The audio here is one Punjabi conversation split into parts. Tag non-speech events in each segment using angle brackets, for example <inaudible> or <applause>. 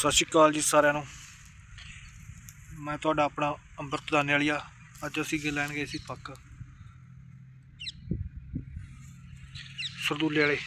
ਸਤਿ ਸ਼੍ਰੀ ਅਕਾਲ ਜੀ ਸਾਰਿਆਂ ਨੂੰ। ਮੈਂ ਤੁਹਾਡਾ ਆਪਣਾ ਅੰਮ੍ਰਿਤ ਦਾਨੇ ਵਾਲੀਆ ਅੱਜ ਅਸੀਂ ਗੇ ਲੈਣ ਗਏ ਸੀ ਪੱਕ। ਸਰਦੂਲੇ ਵਾਲੇ।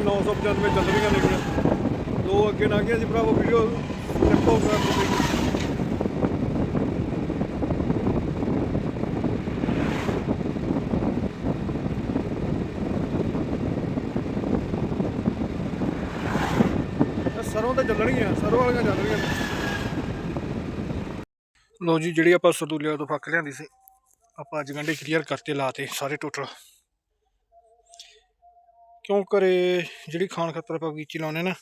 ਬਲਕਾਰ ਵਾਲ ਦੀਆਂ 995 ਚੱਲ ਰਹੀਆਂ ਨੇਗੀਆਂ। ਦੋ ਅੱਗੇ ਨਾ ਗਿਆ ਜੀ ਭਰਾਵੋ ਵੀਡੀਓ ਦੇਖੋ ਕਰ ਤੁਸੀਂ ਸਰੋਂ ਤਾਂ ਚੱਲਣਗੀਆਂ, ਸਰੋਂ ਵਾਲੀਆਂ ਚੱਲ ਲੋ ਜੀ, ਜਿਹੜੀ ਆਪਾਂ ਸਰਦੂਲਿਆ ਤੋਂ ਫੱਕ ਲਿਆਂਦੀ ਸੀ, ਆਪਾਂ ਅੱਜ ਗੰਢੇ ਕਲੀਅਰ ਕਰਤੇ, ਲਾਤੇ ਸਾਰੇ ਟੋਟਲ ਕਿਉਂ ਕਰੇ ਜਿਹੜੀ ਖਾਣ ਖਾਤਰ ਆਪਾਂ ਬਗੀਚੀ ਲਾਉਨੇ ਨਾ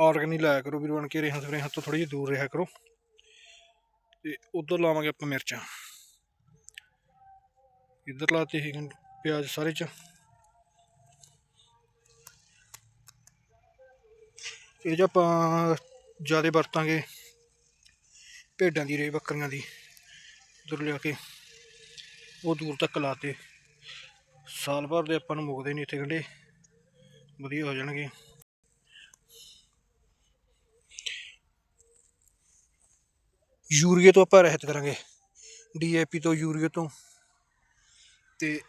ਆਰਗੈਨਿਕ ਲਾਇਆ ਕਰੋ ਵੀਰ ਬਣ ਕੇ, ਰੇਹਾਂ ਸਪਰੇਹਾਂ ਤੋਂ ਥੋੜੀ ਜਿਹੀ ਦੂਰ ਰਿਹਾ ਕਰੋ। ਤੇ ਉਧਰ ਲਾਵਾਂਗੇ ਆਪਾਂ ਮਿਰਚਾਂ। ਇੱਧਰ ਲਾਤੇ ਇਹ ਪਿਆਜ਼ ਸਾਰੇ ਚ। ਇਹ 'ਚ ਆਪਾਂ ਜ਼ਿਆਦਾ ਵਰਤਾਂਗੇ ਭੇਡਾਂ ਦੀ ਰੇ ਬੱਕਰੀਆਂ ਦੀ, ਉਧਰ ਲਿਆ ਕੇ, ਉਹ ਦੂਰ ਤੱਕ ਲਾਤੇ। ਸਾਲ ਭਰ ਦੇ ਆਪਾਂ ਨੂੰ ਮੁਕਦੇ ਨਹੀਂ ਇੱਥੇ ਗੰਢੇ ਵਧੀਆ ਹੋ ਜਾਣਗੇ। ਯੂਰੀਏ ਤੋਂ ਆਪਾਂ ਰਹਿਤ ਕਰਾਂਗੇ। ਡੀਏਪੀ ਤੋਂ, ਯੂਰੀਏ ਤੋਂ। ਤੇ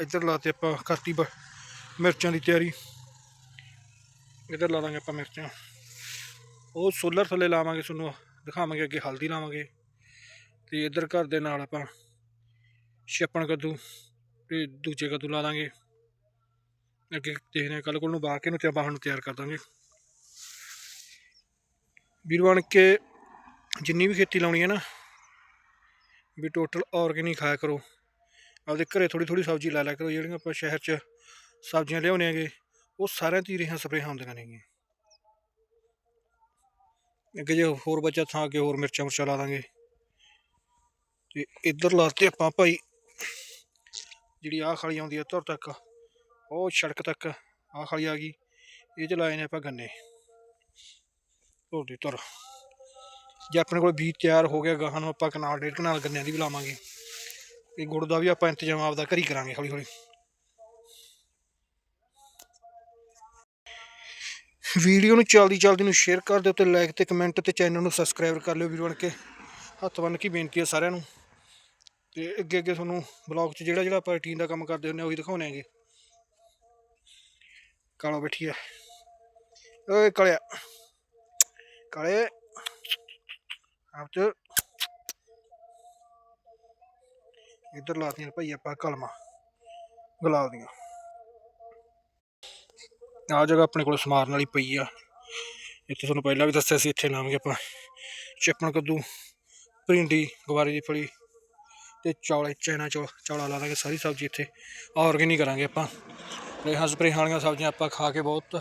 ਇੱਧਰ ਲਾਤੇ ਆਪਾਂ ਕਰਤੀ ਬ- ਮਿਰਚਾਂ ਦੀ ਤਿਆਰੀ। ਇੱਧਰ ਲਾ ਦਾਂਗੇ ਆਪਾਂ ਮਿਰਚਾਂ। ਉਹ ਸੋਲਰ ਥੱਲੇ ਲਾਵਾਂਗੇ ਤੁਹਾਨੂੰ, ਦਿਖਾਵਾਂਗੇ ਅੱਗੇ ਹਲਦੀ ਲਾਵਾਂਗੇ। ਤੇ ਇੱਧਰ ਘਰ ਦੇ ਨਾਲ ਆਪਾਂ, ਛੱਪਣ ਕੱਦੂ ਤੇ ਦੂਜੇ ਕੱਦੂ ਲਾ ਦਾਂਗੇ। ਅੱਗੇ ਦੇਖਦੇ ਹਾਂ ਕੱਲ ਕੋਲ ਨੂੰ ਬਾਹ ਕੇ ਨੂੰ ਤੇ ਆਪਾਂ ਨੂੰ ਤਿਆਰ ਕਰ ਦਾਂਗੇ। ਵੀਰ ਬਣ ਕੇ ਜਿੰਨੀ ਵੀ ਖੇਤੀ ਲਾਉਣੀ ਹੈ ਨਾ, ਵੀ ਟੋਟਲ ਆਰਗੇਨਿਕ ਖਾਇਆ ਕਰੋ। ਆਪਦੇ ਘਰੇ ਥੋੜੀ ਥੋੜੀ ਸਬਜ਼ੀ ਲਾ ਲਿਆ ਕਰੋ, ਜਿਹੜੀਆਂ ਆਪਾਂ ਸ਼ਹਿਰ 'ਚ ਸਬਜ਼ੀਆਂ ਲਿਆਉਂਦੇ ਆਂਗੇ ਉਹ ਸਾਰਿਆਂ 'ਚ ਰੇਹਾਂ ਸਪਰੇਹਾਂ ਹੁੰਦੀਆਂ ਨੇਗੀਆਂ ਅੱਗੇ ਜੇ ਹੋਰ ਬੱਚਾ ਥਾਂ ਅੱਗੇ ਹੋਰ ਮਿਰਚਾਂ ਮੁਰਚਾਂ ਲਾ ਦਾਂਗੇ। ਤੇ ਇੱਧਰ ਲਾਤੇ ਆਪਾਂ ਭਾਈ, ਜਿਹੜੀ ਆਹ ਖਾਲੀ ਆਉਂਦੀ ਹੈ, ਧੁਰ ਤੱਕ। ਉਹ ਸੜਕ ਤੱਕ ਆਹ ਖਾਲੀ ਆ ਗਈ। ਇਹ ਚ ਲਾਏ ਨੇ ਆਪਾਂ ਗੰਨੇ। ਧੁਰ ਦੀ ਧੁਰ। ਜੇ ਆਪਣੇ ਕੋਲ ਬੀਜ ਤਿਆਰ ਹੋ ਗਿਆ ਗਾਹਾਂ ਨੂੰ ਆਪਾਂ ਕਨਾਲ, ਡੇਢ ਕਨਾਲ ਗੰਨਿਆਂ ਦੀ ਵੀ ਲਾਵਾਂਗੇ। ਇਹ ਗੁੜ ਦਾ ਵੀ ਆਪਾਂ ਇੰਤਜ਼ਾਮ ਆਪਦਾ ਘਰੀ ਕਰਾਂਗੇ ਹੌਲੀ ਹੌਲੀ। ਵੀਡੀਓ ਨੂੰ ਚਲਦੀ ਚਲਦੀ ਨੂੰ ਸ਼ੇਅਰ ਕਰ ਦਿਓ ਤੇ ਲਾਈਕ ਤੇ ਕਮੈਂਟ ਤੇ ਚੈਨਲ ਨੂੰ ਸਬਸਕ੍ਰਾਈਬ ਕਰ ਲਿਓ ਵੀਰ ਬਣ ਕੇ। ਹੱਥ ਬੰਨ ਕੇ ਬੇਨਤੀ ਹੈ ਸਾਰਿਆਂ ਨੂੰ। ਤੇ ਅੱਗੇ ਅੱਗੇ ਤੁਹਾਨੂੰ ਬਲੌਗ 'ਚ ਜਿਹੜਾ ਜਿਹੜਾ ਆਪਾਂ ਰੂਟੀਨ ਦਾ ਕੰਮ ਕਰਦੇ ਹੁੰਦੇ ਆ, ਉਹੀ ਦਿਖਾਉਣੇ ਹੈਗੇ ਕਾਲਾ ਬੈਠੀ ਆ ਓਏ ਕਾਲਿਆ। ਕਾਲੇ। ਆਪ ਚ। ਇੱਧਰ ਲਾਤੀਆਂ ਭਾਈ ਆਪਾਂ ਕਲਮਾਂ। ਗੁਲਾਬ ਦੀਆਂ। ਆ ਜਗ੍ਹਾ ਆਪਣੇ ਕੋਲ ਸਮਾਰਨ ਵਾਲੀ ਪਈ ਆ। ਇੱਥੇ ਤੁਹਾਨੂੰ ਪਹਿਲਾਂ ਵੀ ਦੱਸਿਆ ਸੀ, ਇੱਥੇ ਲਾਵਾਂਗੇ ਆਪਾਂ। ਚੱਪਣ ਕੱਦੂ, ਭਿੰਡੀ, ਗਵਾਰੇ ਦੀ ਫਲੀ ਤੇ ਚੌਲੇ, ਚੈਨਾ ਚੌ ਚੌਲਾ ਲਾ ਦਾਂਗੇ ਸਾਰੀ ਸਬਜ਼ੀ ਇੱਥੇ। ਆਰਗੈਨਿਕ ਕਰਾਂਗੇ ਆਪਾਂ। ਰੇਹਾਂ ਸਪਰੇਹਾਂ ਵਾਲੀਆਂ ਸਬਜ਼ੀਆਂ ਆਪਾਂ ਖਾ ਕੇ ਬਹੁਤ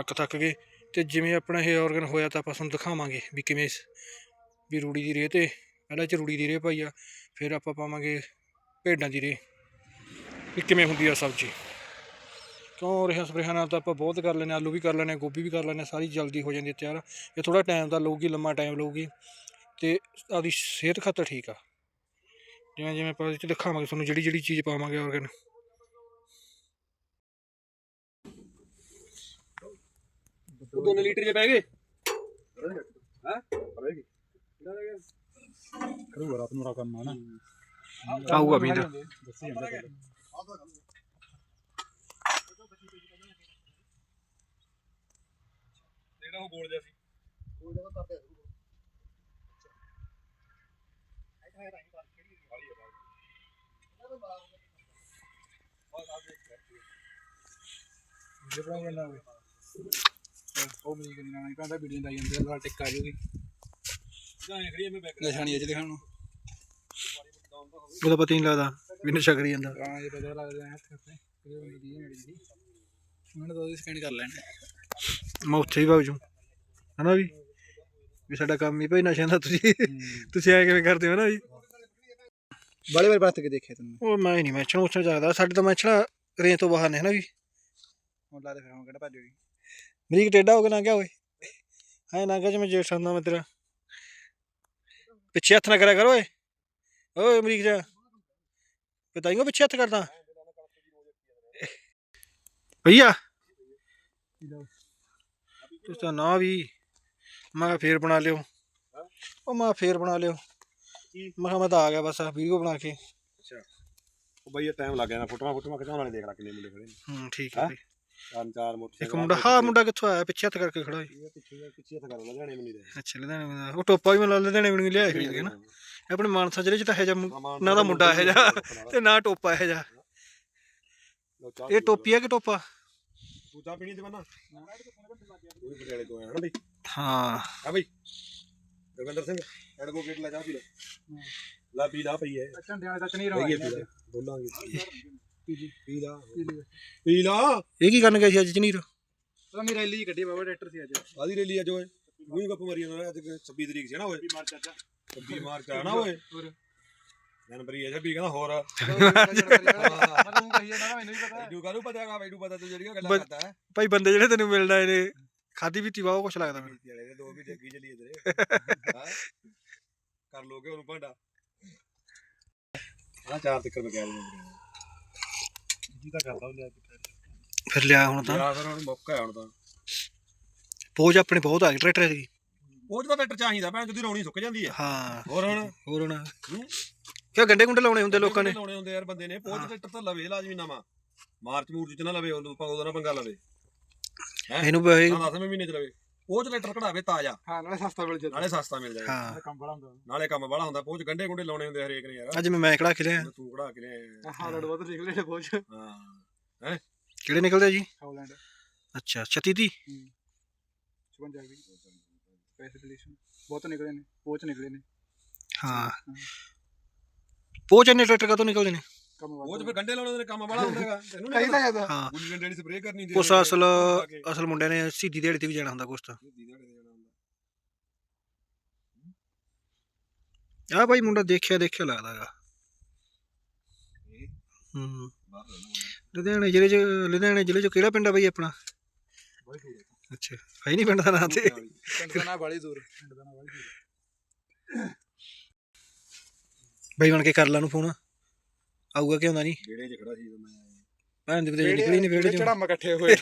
ਅੱਕ ਥੱਕ ਗਏ ਤੇ ਜਿਵੇਂ ਆਪਣਾ ਇਹ ਆਰਗਨ ਹੋਇਆ ਤਾਂ ਆਪਾਂ ਤੁਹਾਨੂੰ ਦਿਖਾਵਾਂਗੇ ਵੀ ਕਿਵੇਂ ਇਸ- ਵੀ ਰੂੜੀ ਦੀ ਰੇਹ ਤੇ ਪਹਿਲਾਂ ਚ ਰੂੜੀ ਦੀ ਰੇਹ ਪਾਈ ਆ ਫਿਰ ਆਪਾਂ ਪਾਵਾਂਗੇ ਭੇਡਾਂ ਦੀ ਰੇਹ। ਵੀ ਕਿਵੇਂ ਹੁੰਦੀ ਆ ਸਬਜ਼ੀ? ਕਿਉਂ ਰੇਹਾਂ ਸਪਰੇਹਾਂ ਨਾਲ ਤਾਂ ਆਪਾਂ ਬਹੁਤ ਕਰ ਲੈਂਦੇ ਹਾਂ, ਆਲੂ ਵੀ ਕਰ ਲੈਂਦੇ ਹਾਂ, ਗੋਭੀ ਵੀ ਕਰ ਲੈਂਦੇ ਹਾਂ, ਸਾਰੀ ਜਲਦੀ ਹੋ ਜਾਂਦੀ ਤਿਆਰ। ਇਹ ਥੋੜਾ ਟਾਈਮ ਤਾਂ ਲਊਗੀ ਲੰਮਾ ਟਾਈਮ ਲਊਗੀ ਤੇ ਆਪਦੀ ਸਿਹਤ ਖਾਤਰ ਠੀਕ ਆ। ਜਿਵੇਂ ਜਿਵੇਂ ਆਪਾਂ ਇਹ 'ਚ ਦਿਖਾਵਾਂਗੇ ਤੁਹਾਨੂੰ ਜਿਹੜੀ ਜਿਹੜੀ ਚੀਜ਼ ਪਾਵਾਂਗੇ ਆਰਗਨ ਉਹ 2 ਲੀਟਰ ਜੇ ਪੈ ਗਏ? ਹੈ? ਕਰੂਗਾ ਰਾਤ ਨੂੰ ਰਾ ਕੰਮ ਆਣਾ ਆਊਗਾ ਵੀ ਤਾਂ ਦੱਸੀ ਜਾਂਦਾ ਪਹਿਲੇ ਜਿਹੜਾ ਉਹ ਬੋਲ ਜਿਹਾ ਸੀ। ਜੇ ਬਣਾ ਬੰਦਾ ਹੋਵੇ ਉਹ ਮੇਰੀ ਕਰੀ ਨਾ ਕਹਿੰਦਾ ਵੀਡੀਓ ਲਾਈ ਜਾਂਦੇ ਨਾਲ ਟਿੱਕ ਆ ਜੂਗੀ ਜਾਂ ਖੜੀ ਮੈਂ ਬੈਕ ਨਿਸ਼ਾਨੀ ਅਜ ਦਿਖਾਉਣ ਨੂੰ। ਉਹਦਾ ਪਤਾ ਹੀ ਨਹੀਂ ਲੱਗਦਾ ਵੀ ਨਸ਼ਾ ਕਰੀ ਜਾਂਦਾ। ਹਾਂ ਜੇ ਪਤਾ ਲੱਗਦਾ ਹੈ ਹੱਥ ਤੇ ਕਿਹਦੇ ਬੰਦੇ ਦੀ ਨੇੜੇ ਦੀ ਉਹਨਾਂ ਤੋਂ ਸਕੈਨ ਕਰ ਲੈਣ। ਮੈਂ ਉੱਥੇ ਹੀ ਵਗ ਜੂ। ਹਨਾ ਵੀ? ਵੀ ਸਾਡਾ ਕੰਮ ਹੀ ਭਾਈ ਨਸ਼ਿਆਂ ਦਾ ਤੁਸੀਂ ਤੁਸੀਂ ਐ ਕਿਵੇਂ ਕਰਦੇ ਹੋ ਨਾ ਜੀ ਬੜੇ ਬੜੇ ਬਾਤ ਕੇ ਦੇਖਿਆ ਤੈਨੂੰ ਉਹ ਮੈਂ ਨਹੀਂ ਉੱਥੇ ਜਾਗਦਾ ਸਾਡੇ ਤਾਂ ਮੈਚਣਾ ਰੇਂਜ ਤੋਂ ਬਾਹਰ ਨੇ ਹਨਾ ਵੀ? ਹੁਣ ਲਾ ਦੇ ਫਿਰ ਹੁਣ ਕਿਹੜਾ ਭੱਜ ਗਈ ਮਰੀਕ ਟੇਡਾ ਹੋ ਕੇ ਨਾ ਗਿਆ ਓਏ। ਹਾਂ ਨਾ ਗਿਆ ਜਿਵੇਂ ਜੇਠ ਸੰਦਾ ਮੈਂ ਤੇਰਾ। ਪਿੱਛੇ ਹੱਥ ਨਾ ਕਰਿਆ ਕਰ ਓਏ। ਓਏ ਅਮਰੀਕ ਜਾ। ਪਤਾਈਓ ਪਿੱਛੇ ਹੱਥ ਕਰਦਾ। ਭਈਆ। ਤੂੰ ਤਾਂ ਨਾ ਵੀ ਮੈਂ ਕਿਹਾ ਫੇਰ ਬਣਾ ਲਿਓ। ਉਹ ਮੈਂ ਫੇਰ ਬਣਾ ਲਿਓ। ਮੈਂ ਕਿਹਾ ਮੈਂ ਤਾਂ ਆ ਗਿਆ ਬਸ ਵੀਡੀਓ ਬਣਾ ਕੇ। ਉਹ ਬਈ ਟਾਈਮ ਲੱਗ ਜਾਣਾ ਫੋਟੋਆਂ ਫੋਟੋਆਂ ਖਿਚਾਉਣ ਵਾਲੇ ਦੇਖ ਲੈ ਕਿੰਨੇ ਮੁੰਡੇ ਖੜੇ ਨੇ। ਹੂੰ ਠੀਕ ਹੈ। ਤਿੰਨ ਚਾਰ ਮੋਟਰ ਇੱਕ ਮੁੰਡਾ ਹਾਂ ਮੁੰਡਾ ਕਿੱਥੋਂ ਆਇਆ? ਪਿੱਛੇ ਹੱਥ ਕਰਕੇ ਖੜਾ ਓਏ ਪਿੱਛੇ ਪਿੱਛੇ ਹੱਥ ਕਰ ਲਗਾਣੇ ਮੈਨੂੰ ਦੇ ਅੱਛਾ ਲੁਧਿਆਣੇ ਦਾ। ਉਹ ਟੋਪਾ ਵੀ ਮੈਨੂੰ ਲੁਧਿਆਣੇ ਵੀ ਲਿਆਇਆ ਖਰੀਦ ਕੇ ਨਾ ਆਪਣੇ ਮਾਨਸਾ ਜ਼ਿਲ੍ਹੇ ਚ ਤਾਂ ਇਹ ਜਿਹਾ ਮੁੰ- ਨਾ ਦਾ ਮੁੰਡਾ ਇਹ ਜਿਹਾ ਤੇ ਨਾ ਟੋਪਾ ਇਹ ਜਿਹਾ। ਇਹ ਟੋਪੀ ਆ ਕਿ ਟੋਪਾ? ਤੂੰ ਚਾਹ ਪੀਣੀ ਤੇ ਬੰਨਾ ਉਹ ਵੀ ਪਟਿਆਲੇ ਤੋਂ ਆਇਆ ਨਾ ਬਈ ਹਾਂ। ਆ ਬਈ। ਸਿੰਘ ਐਡਵੋਕੇਟ ਲੈ ਜਾ ਪੀ ਲੈ ਲਾ ਪੀ ਲਾ ਪਈ ਹੈ। ਝੰਡੇ ਵਾਲੇ ਤਾਂ ਚਨੀ ਪਈ ਹੈ ਪੀ ਲਾ। ਬੋਲਾਂਗੇ। ਪੀ ਲਾ ਪੀ ਲਾ ਇਹ ਕੀ ਕਰਨ ਗਿਆ ਸੀ ਅੱਜ ਜਨੀਰ? ਤਾਂ ਮੇਰੀ ਰੈਲੀ ਕੱਢੀ ਬਾਬਾ ਟਰੈਕਟਰ ਸੀ ਅੱਜ। ਆਦੀ ਰੈਲੀ ਅੱਜ ਓਏ। ਉਹੀ ਗੱਪ ਮਾਰੀ ਜਾਂਦਾ ਅੱਜ 26 ਤਰੀਕ ਸੀ ਨਾ ਓਏ। ਮਾਰ ਚਾਚਾ 26 ਮਾਰਚ ਆ ਨਾ ਓਏ। ਜਨਵਰੀ ਹੈ 26 ਕਹਿੰਦਾ ਹੋਰ। ਮੈਂ ਤੂੰ ਕਹੀ ਜਾਂਦਾ ਮੈਨੂੰ ਵੀ ਪਤਾ ਮੈਨੂੰ ਕਾਹਨੂੰ ਪਤਾ ਹੈਗਾ? ਮੈਨੂੰ ਪਤਾ ਤੂੰ ਜਿਹੜੀਆਂ ਗੱਲਾਂ ਕਰਦਾ ਹੈ। ਭਾਈ ਬੰਦੇ ਜਿਹੜੇ ਤੈਨੂੰ ਮਿਲਣਾ ਇਹਨੇ ਖਾਦੀ ਪੀਤੀ ਵਾਹ ਕੁਛ ਲੱਗਦਾ ਮੈਨੂੰ। ਜਿਹੜੇ ਦੇ ਵੀ ਜੱਗੀ ਚਲੀ ਇਧਰੇ। <laughs> ਕਰ ਲੋਗੇ ਉਹਨੂੰ ਭਾਂਡਾ। ਆ ਚਾਰ ਤੱਕ ਮੈਂ ਕਹਿ ਦਿੰਦਾ। ਲਿਆ ਫਿਰ। ਲਿਆ ਹੁਣ ਤਾਂ। ਯਾਰ ਫਿਰ ਹੁਣ ਮੌਕਾ ਹੈ ਹੁਣ ਤਾਂ। ਪੋਜ ਆਪਣੇ ਬਹੁਤ ਆ ਗਏ ਟਰੈਕਟਰ ਦੀ ਉਹ ਜਿਹੜਾ ਟਰੈਕਟਰ ਚਾਹੀਦਾ ਭੈਣ ਜਦੀ ਰੌਣੀ ਸੁੱਕ ਜਾਂਦੀ ਹੈ। ਹਾਂ। ਹੋਰ ਹੁਣ? ਹੋਰ ਹੁਣ? ਕਿਉਂ ਗੰਡੇ ਗੁੰਡੇ ਲਾਉਣੇ ਹੁੰਦੇ ਲੋਕਾਂ ਨੇ? ਲਾਉਣੇ ਹੁੰਦੇ ਯਾਰ ਬੰਦੇ ਨੇ। ਪੋਜ ਟਰੈਕਟਰ ਤਾਂ ਲਵੇ ਲਾਜ਼ਮੀ ਨਵਾਂ। ਮਾਰਚ ਮੂਰਚ ਚ ਨਾ ਲਵੇ ਉਹਨੂੰ ਉਹਦਾ ਨਾ ਪੰਗਾ ਲਵੇ। ਇਹਨੂੰ ਵੀ ਨਾ 10 ਮਹੀਨੇ ਚ ਲਵੇ। ਉਹ ਟਰੈਕਟਰ ਕਢਾਵੇ ਤਾਜ਼ਾ। ਹਾਂ ਨਾਲੇ ਸਸਤਾ ਮਿਲ ਜਾਂਦਾ। ਨਾਲੇ ਸਸਤਾ ਮਿਲ ਜਾਏ ਹਾਂ। ਕੰਮ ਬੜਾ ਹੁੰਦਾ। ਨਾਲੇ ਕੰਮ ਵਾਲਾ ਹੁੰਦਾ ਪੋਜ ਗੰਡੇ ਗੁੰਡੇ ਲਾਉਣੇ ਹੁੰਦੇ ਹਰੇਕ ਨੇ ਯਾਰ। ਅੱਜ ਮੈਂ ਮੈਂ ਖੜਾ ਕੇ ਲਿਆ ਤੂੰ ਕਢਾ ਕੇ ਲਿਆ ਹਾਂ ਲੜ ਬਹੁਤ ਨਿਕਲੇ ਨੇ ਪਹੁੰਚ। ਹਾਂ। ਕਿਹੜੇ ਨਿਕਲਦੇ ਜੀ? ਹਾਲੈਂਡ ਅੱਛਾ 36 ਦੀ 56 ਵੀ। ਪੈਸੇ ਪੋਲੀਸ਼ਨ ਬਹੁਤ ਨਿਕਲੇ ਨੇ ਪਹੁੰਚ ਨਿਕਲੇ ਨੇ। ਹਾਂ। ਇੰਨੇ ਟਰੈਕਟਰ ਕਦੋਂ ਨਿਕਲਦੇ ਨੇ? ਕੰਮ ਉਹ ਚ ਫਿਰ ਗੰਡੇ ਲਾਉਣੇ ਦੇ ਕੰਮ ਵਾਲਾ ਹੁੰਦਾ ਹੈਗਾ। ਤੈਨੂੰ ਨਹੀਂ ਤਾਂ ਜਾਂਦਾ ਹਾਂ ਗੁੱਲੀ ਡੰਡੇ ਦੀ ਸਪਰੇਅ ਕਰਨੀ ਹੁੰਦੀ ਕੁਛ ਅਸਲ ਅਸਲ ਮੁੰਡਿਆਂ ਨੇ ਸਿੱਧੀ ਦਿਹਾੜੀ ਤੇ ਵੀ ਜਾਣਾ ਹੁੰਦਾ ਕੁਛ ਤਾਂ। ਆ ਭਾਈ ਮੁੰਡਾ ਦੇਖਿਆ ਦੇਖਿਆ ਲੱਗਦਾ ਹੈਗਾ। ਹੂੰ। ਲੁਧਿਆਣੇ ਜ਼ਿਲ੍ਹੇ ਚ ਲੁਧਿਆਣੇ ਜ਼ਿਲ੍ਹੇ ਚ ਕਿਹੜਾ ਪਿੰਡ ਆ ਬਈ ਆਪਣਾ? ਅੱਛਾ ਹੈ ਨਹੀਂ ਪਿੰਡ ਦਾ ਨਾਂ ਤੇ। ਪਿੰਡ ਦਾ ਨਾਲ ਬਾਲੀ। ਦੂਰ ਪਿੰਡ ਦਾ ਨਾਲ ਬਾਲੀ ਦੂਰ ਬਈ ਬਣ ਕੇ ਕਰ ਲਾ ਨੂੰ ਫੋਨ ਆਊਗਾ ਕਿ ਆਉਂਦਾ ਨਹੀਂ ਜਿਹੜੇ ਚ ਖੜਾ ਸੀ ਉਦੋਂ ਮੈਂ ਭੈਣ ਦੇ ਵਿਦੇ ਨਿਕਲੀ ਨਹੀਂ ਵੇੜੇ ਚੋਂ। ਚੜਾਮ ਇਕੱਠੇ ਹੋਏ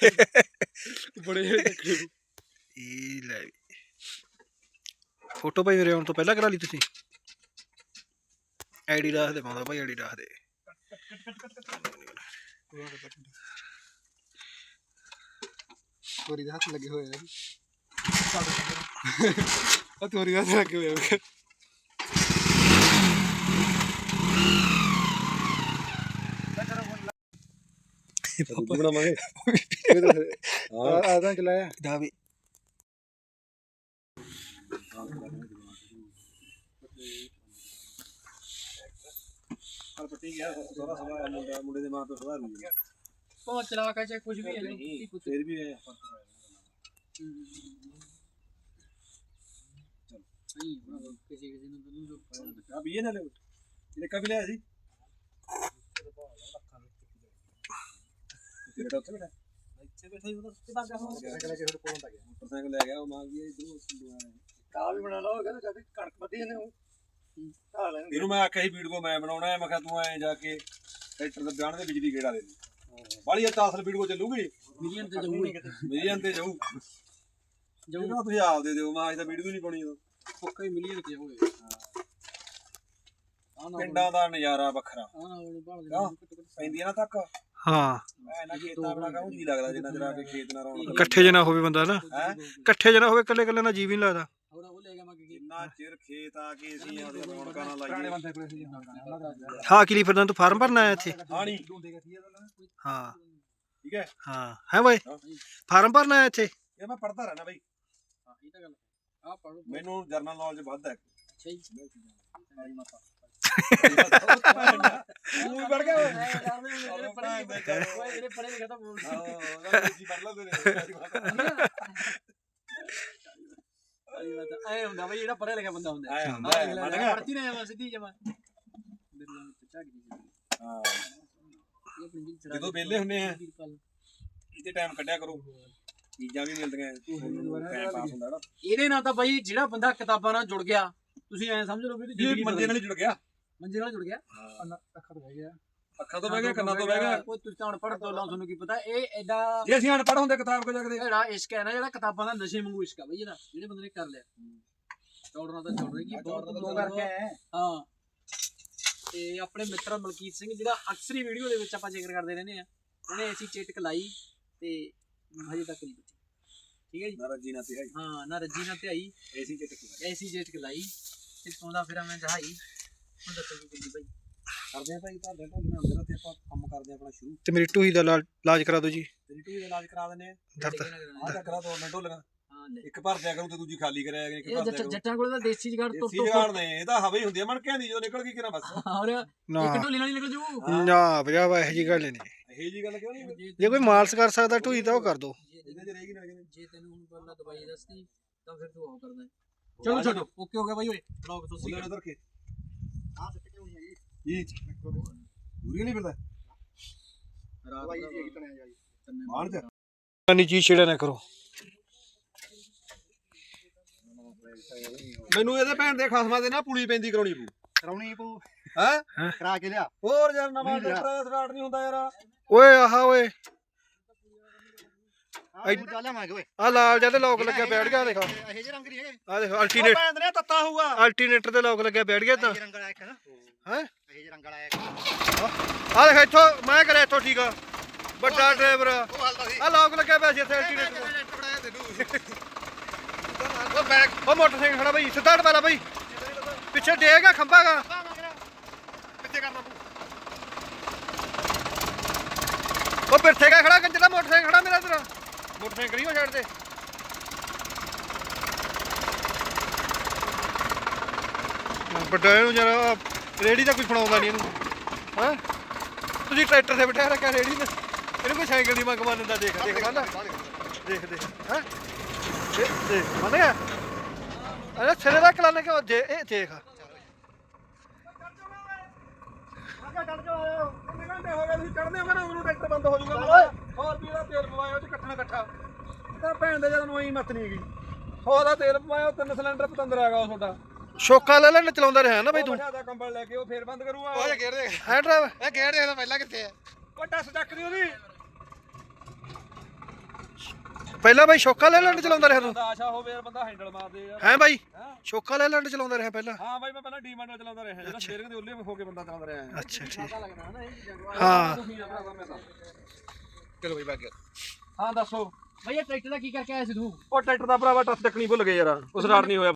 ਬੜੇ ਇਹ ਲੈ ਵੀ। ਫੋਟੋ ਭਾਈ ਮੇਰੇ ਆਉਣ ਤੋਂ ਪਹਿਲਾਂ ਕਰਾ ਲਈ ਤੁਸੀਂ। ਆਈਡੀ ਰੱਖ ਦੇ ਪਾਉਂਦਾ ਭਾਈ ਆਈਡੀ ਰੱਖ ਦੇ। ਤੋਰੀ ਦੇ ਹੱਥ ਲੱਗੇ ਹੋਏ ਆ। ਆ ਤੋਰੀ ਦੇ ਹੱਥ ਲੱਗੇ ਹੋਏ ਆ। ਦੂਜੀ ਬਣਾਵਾਂਗੇ। ਹਾਂ ਆ ਤਾਂ ਚਲਾਇਆ ਦਾ ਵੀ ਪਰ ਪੱਟੀ ਗਿਆ ਸਾਰਾ ਸਵਾ ਮੁੰਡਾ ਮੁੰਡੇ ਦੇ ਮਾਂ ਪਿਓ ਸੁਧਾਰ ਨਹੀਂ ਗਿਆ ਉਹ ਚਲਾ ਕੇ ਚਾਹੇ ਕੁਝ ਵੀ ਹੈ ਨਹੀਂ ਫੇਰ ਵੀ ਇਹ ਕਿਸੇ ਕਿਸੇ ਨੂੰ ਤੈਨੂੰ ਆ ਵੀ ਇਹ ਨਾ ਲੈ ਇਹਨੇ ਕਾ ਵੀ ਲਿਆ ਸੀ? ਤਾਂ ਉੱਥੇ ਬੈਠਾ ਇੱਥੇ ਬੈਠਾ ਹੀ ਉਹਦਾ ਸੁੱਤੇ ਬਾਗਾ ਹੋ ਗਿਆ ਕਿਹੜਾ ਕਿਸੇ ਕੋਲ ਤਾਂ ਗਿਆ। ਮੋਟਰਸਾਈਕਲ ਲੈ ਗਿਆ ਉਹ ਮਾਂ ਵੀ ਇਧਰੋਂ ਸੰਦੂਆ ਕਾ ਵੀ ਬਣਾ ਲਓ ਕਹਿੰਦਾ ਕਦੇ ਕਣਕ ਵੱਧੀ ਨੇ ਉਹ ਢਾ ਲੈਣ ਇਹਨੂੰ ਮੈਂ ਆਖਿਆ ਸੀ ਵੀਡੀਓ ਮੈਂ ਬਣਾਉਣਾ ਹੈ। ਮੈਂ ਕਿਹਾ ਤੂੰ ਐ ਜਾ ਕੇ ਟਰੈਕਟਰ ਦੇ ਬਿਆਨ ਦੇ ਬਿਜਲੀ ਗੇੜਾ ਦੇ ਦੇ। ਬਾਲੀ ਤਾਸਲ ਵੀਡੀਓ ਚੱਲੂਗੀ। ਮਿਲੀਅਨ ਤੇ ਜਾਊਗੀ। ਮਿਲੀਅਨ ਤੇ ਜਾਊ। ਜਾਊ। ਤੁਸੀਂ ਆਪ ਦੇ ਦਿਓ ਮੈਂ ਅੱਜ ਤਾਂ ਵੀਡੀਓ ਨਹੀਂ ਪਾਉਣੀ ਉਦੋਂ। ਪੱਕਾ ਹੀ ਮਿਲੀਅਨ ਤੇ ਜਾਊਗੇ ਪਿੰਡਾਂ ਦਾ ਨਜ਼ਾਰਾ ਵੱਖਰਾ? ਪੈਂਦੀ ਨਾ ਤੱਕ ਹਾਂ। ਮੈਂ ਨਾ ਖੇਤਾਂ ਆਪਣਾ ਕਾਹਨੂੰ ਜੀ ਲੱਗਦਾ ਜਿੰਨਾ ਚਿਰ ਆ ਕੇ ਖੇਤ ਨਾ ਰੌਣਕ ਇਕੱਠੇ ਜਨਾ ਹੋਵੇ ਬੰਦਾ ਨਾ। ਹੈ? ਇਕੱਠੇ ਜਨਾ ਹੋਵੇ ਇਕੱਲੇ ਇਕੱਲੇ ਨਾਲ ਜੀਵ ਹੀ ਨਹੀਂ ਲੱਗਦਾ। ਜਿੰਨਾ ਚਿਰ ਖੇਤ ਆ ਕੇ ਅਸੀਂ ਰੌਣਕਾਂ ਨਾਲ ਲਾਈਏ ਕੋਲੇ ਫਿਰਦਾ ਤੂੰ ਫਾਰਮ ਭਰਨਾ ਆਇਆ ਇੱਥੇ। ਹਾਣੀ ਹਾਂ। ਠੀਕ ਹੈ? ਹਾਂ। ਹੈ ਬਾਈ। ਫਾਰਮ ਭਰਨਾ ਆਇਆ ਇੱਥੇ। ਇਹ ਮੈਂ ਪੜਦਾ ਰਹਿਣਾ ਬਈ। ਹਾਂ ਇਹ ਤਾਂ ਗੱਲ ਆ ਪੜੋ ਮੈਨੂੰ ਜਰਨਲ ਨੌਲੇਜ ਵੱਧ ਹੈ। ਅੱਛਾ ਜੀ। ਮਾਰੀ ਮਾਤਾ ਤੂੰ ਵੀ ਪੜ ਗਿਆ ਓਏ ਜਿਹੜੇ ਪੜ੍ਹੇ ਲਿਖੇ ਓਏ ਜਿਹੜੇ ਪੜ੍ਹੇ ਲਿਖੇ ਤਾਂ ਬੋਲ ਹਾਂ ਉਹਦਾ ਜੀ ਪੜ ਲੈਂਦੇ ਨੇ ਮਾਰੀ ਮਾਤਾ ਐ ਹੁੰਦਾ ਬਈ ਜਿਹੜਾ ਪੜ੍ਹਿਆ ਲਿਖਿਆ ਬੰਦਾ ਹੁੰਦਾ ਐ ਹੁੰਦਾ ਹੈ, ਮੰਨ ਗਿਆ? ਪੜਤੀ ਨਾ ਜਾਵਾਂ ਸਿੱਧੀ ਜਾਵਾਂ ਬਿਰਲਾ ਵਿੱਚ ਝਾਕ ਦੀ ਹਾਂ ਇਹ ਆਪਣੀ ਜੀ ਜਦੋਂ ਵਿਹਲੇ ਹੁੰਨੇ ਆ ਇਹਦੇ ਟਾਈਮ ਕੱਢਿਆ ਕਰੋ ਚੀਜ਼ਾਂ ਵੀ ਮਿਲਦੀਆਂ ਟਾਈਮ ਪਾਸ ਹੁੰਦਾ ਨਾ ਇਹਦੇ ਨਾਲ ਤਾਂ ਬਈ ਜਿਹੜਾ ਬੰਦਾ ਕਿਤਾਬਾਂ ਨਾਲ ਜੁੜ ਗਿਆ ਤੁਸੀਂ ਐ ਸਮਝ ਲਓ ਵੀ ਇਹ ਮੰਜੇ ਨਾਲ ਹੀ ਜੁੜ ਗਿਆ ਮੰਜੇ ਨਾਲ ਜੁੜ ਗਿਆ। ਅੱਖਰ ਬਹਿ ਗਿਆ। ਅੱਖਾਂ ਤੋਂ ਬਹਿ ਗਿਆ ਕੰਨਾਂ ਤੋਂ ਬਹਿ ਗਿਆ। ਕੋਈ ਤੁਸੀਂ ਤਾਂ ਅਨਪੜ੍ਹ ਤੋਂ ਲਾ ਤੁਹਾਨੂੰ ਕੀ ਪਤਾ ਇਹ ਐਡਾ ਜੇ ਅਸੀਂ ਅਨਪੜ੍ਹ ਹੁੰਦੇ ਕਿਤਾਬ ਕੋ ਜਗਦੇ ਜਿਹੜਾ ਇਸ਼ਕ ਹੈ ਨਾ ਜਿਹੜਾ ਕਿਤਾਬਾਂ ਦਾ ਨਸ਼ੇ ਵਾਂਗੂ ਇਸ਼ਕ ਆ ਬਈ ਇਹਦਾ ਜਿਹੜੇ ਬੰਦੇ ਨੇ ਕਰ ਲਿਆ। ਚੌੜਨਾ ਤਾਂ ਚੌੜ ਰਹੀ ਬਹੁਤ ਲੋਕ ਹਾਂ। ਤੇ ਆਪਣੇ ਮਿੱਤਰ ਮਲਕੀਤ ਸਿੰਘ ਜਿਹੜਾ ਅਕਸਰੀ ਵੀਡੀਓ ਦੇ ਵਿੱਚ ਆਪਾਂ ਜ਼ਿਕਰ ਕਰਦੇ ਰਹਿੰਦੇ ਆ ਉਹਨੇ ਐਸੀ ਚੇਟਕ ਲਾਈ ਤੇ ਹਜੇ ਤੱਕ ਨਹੀਂ ਬਚੀ। ਠੀਕ ਹੈ ਜੀ? ਨਾ ਰੱਜੀ ਨਾ ਤੇ ਹੈ ਹਾਂ ਨਾ ਰੱਜੀ ਨਾ ਧਿਆਈ ਏਸੀ ਚ ਟਿਕ ਐਸੀ ਚੇਟਕ ਲਾਈ। ਤੇ ਸੌਂਦਾ ਫਿਰ ਮੈਂ ਜਹਾਈ। ਹੁਣ ਦੱਸੋ ਕੀ ਕਰੀ ਬਈ ਕਰਦੇ ਆ ਭਾਈ ਤੁਹਾਡੇ ਢੋਲ ਨਾਲ ਅੰਦਰ ਤੇ ਆਪਾਂ ਕੰਮ ਕਰਦੇ ਆ ਆਪਣਾ ਸ਼ੁਰੂ। ਤੇ ਮੇਰੀ ਟੂਹੀ ਦਾ ਇਲਾਜ ਕਰਾ ਦਿਓ ਜੀ। ਤੇਰੀ ਟੂਈ ਦਾ ਇਲਾਜ ਕਰਾ ਦਿੰਦੇ ਆ। ਦਰਦ। ਆਹ ਤਾਂ ਕਰਾ ਦੋ ਨਾ ਢੋਲਗਾ ਹਾਂ ਲੈ। ਇੱਕ ਭਰ ਦਿਆ ਕਰੂ ਤੇ ਦੂਜੀ ਖਾਲੀ ਕਰਿਆ ਕਰੇ ਇੱਕ ਇਹ ਭਰ ਦਿਆ ਜੱਟ- ਕਰੂ। ਜੱਟਾਂ ਕੋਲ ਤਾਂ ਦੇਸੀ ਜਗਾੜ ਤੋਂ ਦੇਸੀ ਜਗਾੜ ਨੇ ਇਹ ਤਾਂ ਹਵਾ ਹੀ ਹੁੰਦੀ ਆ ਮਣਕਿਆਂ ਦੀ ਜਦੋਂ ਨਿਕਲ ਗਈ ਕਿਰਾਂ ਬਸ। ਔਰ ਨਾ ਇੱਕ ਢੋਲੀ ਨਾਲ ਹੀ ਨਿਕਲ ਜੂ। ਨਾ ਭਜਾ ਵਾ ਇਹੋ ਜੀ ਗੱਲ ਨਹੀਂ। ਇਹ ਜੀ ਗੱਲ ਕਿਉਂ ਨਹੀਂ? ਜੇ ਕੋਈ ਮਾਲਸ਼ ਕਰ ਸਕਦਾ ਟੂਹੀ ਤਾਂ ਉਹ ਕਰ ਦੋ। ਇਹਦੇ ਚ ਰਹੇਗੀ ਨਾ ਕਿਤੇ। ਜੇ ਤੈਨੂੰ ਹੁਣ ਪਹਿਲਾਂ ਦਵਾਈ ਦੱਸਦੀ ਤਾਂ ਫਿਰ ਤੂੰ ਉਹ ਕਰਦਾ। ਹੈ। ਚਲੋ ਛੱਡੋ। ਓਕੇ ਹੋ ਗਿਆ ਬਾਈ ਓਏ। ਬਲੌਗ ਤੁਸੀਂ ਉਹਦੇ ਉਧਰ ਨਹੀਂ ਫਿਰਦਾ। ਜੀ। ਜਾਈ ਚੀਜ਼ ਛੇੜਿਆ ਨਾ ਕਰੋ। ਮੈਨੂੰ ਇਹਦੇ ਭੈਣ ਦੇ ਖਸਮਾਂ ਦੇ ਨਾ ਪੁਲੀ ਪੈਂਦੀ ਕਰਾਉਣੀ ਪੂ ਕਰਾਉਣੀ ਪਊ। ਹੈ? ਕਰਾ ਕੇ ਲਿਆ। ਹੋਰ ਯਾਰ ਨਵਾਂ। ਟਰੈਕਟਰ ਸਟਾਰਟ ਨਹੀਂ ਹੁੰਦਾ ਯਾਰ। ਓਏ ਆਹਾ ਓਏ। ਓਏ। ਆ ਲਾਲ ਜਿਹਾ ਤੇ ਲੋਕ ਲੱਗਿਆ ਬੈਠ ਗਿਆ ਦੇਖ। ਇਹ ਜਿਹੇ ਰੰਗ ਨਹੀਂ ਹੈਗੇ। ਆ ਦੇਖ ਅਲਟੀਨੇਟ ਭੈਣ ਦੇ ਤੱਤਾ ਹੋਊਗਾ। ਅਲਟੀਨੇਟਰ ਤੇ ਲੋਕ ਲੱਗਿਆ ਬੈਠ ਗਿਆ ਤਾਂ। ਇਹ ਰੰਗ ਵਾਲਾ ਇੱਕ ਨਾ। ਹੈ? ਇਹ ਰੰਗ ਵਾਲਾ ਇੱਕ ਆ ਦੇਖ ਇੱਥੋਂ ਮੈਂ ਕਰਿਆ ਇੱਥੋਂ ਠੀਕ ਆ। ਵੱਡਾ ਡਰਾਈਵਰ ਆ। ਉਹ ਹਾਲਦਾ ਸੀ। ਲੋਕ ਲੱਗਿਆ ਪਿਆ ਸੀ ਇੱਥੇ ਅਲਟੀਨੇਟਰ <laughs> ਉਹ ਬੈਕ ਉਹ ਮੋਟਰਸਾਈਕਲ ਖੜਾ ਬਈ ਸਿੱਧਾ ਵਾਲਾ ਬਈ। ਪਿੱਛੇ ਡੇਗਾ ਖੰਭਾਗਾ ਕਿੱਥੇ ਕਰਨਾ ਉਹ ਪਿੱਛੇ ਕਾ ਖੜਾ ਕੰਜਰਾ ਮੋਟਰਸਾਈਕਲ ਖੜਾ ਮੇਰਾ ਤੇਰਾ ਮੋਟਰਸਾਈਕਲ ਹੀ ਹੋ ਛੱਡ ਦੇ ਵੱਡਾ ਇਹਨੂੰ ਜਰਾ ਰੇੜੀ ਦਾ ਕੋਈ ਫੜਾਉਂਦਾ ਨਹੀਂ ਇਹਨੂੰ। ਹਾਂ? ਤੁਸੀਂ ਟਰੈਕਟਰ ਤੇ ਬਿਠਾ ਰੱਖਿਆ ਰੇੜੀ ਤੇ। ਇਹਨੂੰ ਕੋਈ ਸਾਈਕਲ ਦੀ ਮੰਗ ਮੰਨ ਦਿੰਦਾ ਦੇਖ ਦੇਖ ਮੰਨ ਦੇਖ ਦੇਖ ਹੈ? ਦੇਖ ਦੇਖ ਮੰਨ ਗਿਆ? ਅਰੇ ਸਿਰੇ ਦਾ ਕਲਾਨੇ ਕਿ ਜੇ ਇਹ ਦੇਖ। ਘੰਟੇ ਹੋ ਗਏ ਤੁਸੀਂ ਚੜਦੇ ਹੋ ਕਹਿੰਦਾ ਉਹਨੂੰ ਟਰੈਕਟਰ ਬੰਦ ਹੋ ਜਾਊਗਾ। ਹੋਰ ਵੀ ਇਹਦਾ ਤੇਲ ਪਵਾਇਆ ਉਹ ਚ ਇਕੱਠਾ। ਇਕੱਠਾ ਤਾਂ ਭੈਣ ਦੇ ਜਦੋਂ ਨੂੰ ਮਤ ਨਹੀਂ ਹੈਗੀ। ਸੌ ਦਾ ਤੇਲ ਪਵਾਇਆ ਉਹ ਤਿੰਨ ਸਿਲੰਡਰ ਪਤੰਦਰ ਹੈਗਾ ਉਹ ਤੁਹਾਡਾ। ਸ਼ੋਕਾ ਲੈ ਲੈਣ ਚਲਾਉਂਦਾ ਰਿਹਾ ਨਾ ਬਈ ਤੂੰ। ਦਾ ਕੰਬਲ ਲੈ ਕੇ ਉਹ ਫੇਰ ਬੰਦ ਕਰੂਗਾ। ਗੇੜ ਦੇ ਹੈ ਡਰਾਈਵਰ? ਇਹ ਗੇੜ ਦੇਖਦਾ ਪਹਿਲਾਂ ਕਿੱਥੇ ਆ? ਉਹ ਟੱਸ ਚੱਕਦੀ ਉਹਦੀ ਪਹਿਲਾਂ ਬਈ ਸ਼ੋਕਾ ਲੈ ਲੈਣ ਚਲਾਉਂਦਾ ਰਿਹਾ ਤੂੰ। ਬੰਦਾ ਆਸ਼ਾ ਹੋਵੇ ਯਾਰ ਬੰਦਾ ਹੈਂਡਲ ਮਾਰਦੇ ਯਾਰ। ਹੈ ਬਾਈ? ਸ਼ੋਕਾ ਲੈ ਲੈਣ ਚਲਾਉਂਦਾ ਰਿਹਾ ਪਹਿਲਾਂ। ਹਾਂ ਬਾਈ ਮੈਂ ਪਹਿਲਾਂ ਡੀਮਾਂਡ ਨਾਲ ਚਲਾਉਂਦਾ ਰਿਹਾ ਜਿਹੜਾ ਸਵੇਰ ਦੇ ਉੱਲੇ ਹੋ ਕੇ ਬੰਦਾ ਚਲਾਉਂਦਾ ਰਿਹਾ। ਹੈ ਅੱਛਾ ਠੀਕ। ਹਾਂ। ਚਲੋ ਬਈ ਬਾਕੀ ਹਾਂ ਦੱਸੋ। ਬਈ ਇਹ ਟਰੈਕਟਰ ਦਾ ਕੀ ਕਰਕੇ ਆਇਆ ਸੀ ਤੂੰ? ਉਹ ਟਰੈਕਟਰ ਦਾ ਭਰਾਵਾ ਟੱਸ ਚੱਕਣੀ ਭੁੱਲ ਗਏ ਯਾਰ ਉਹ ਸਟਾਰਟ ਨਹੀਂ ਹੋਇਆ।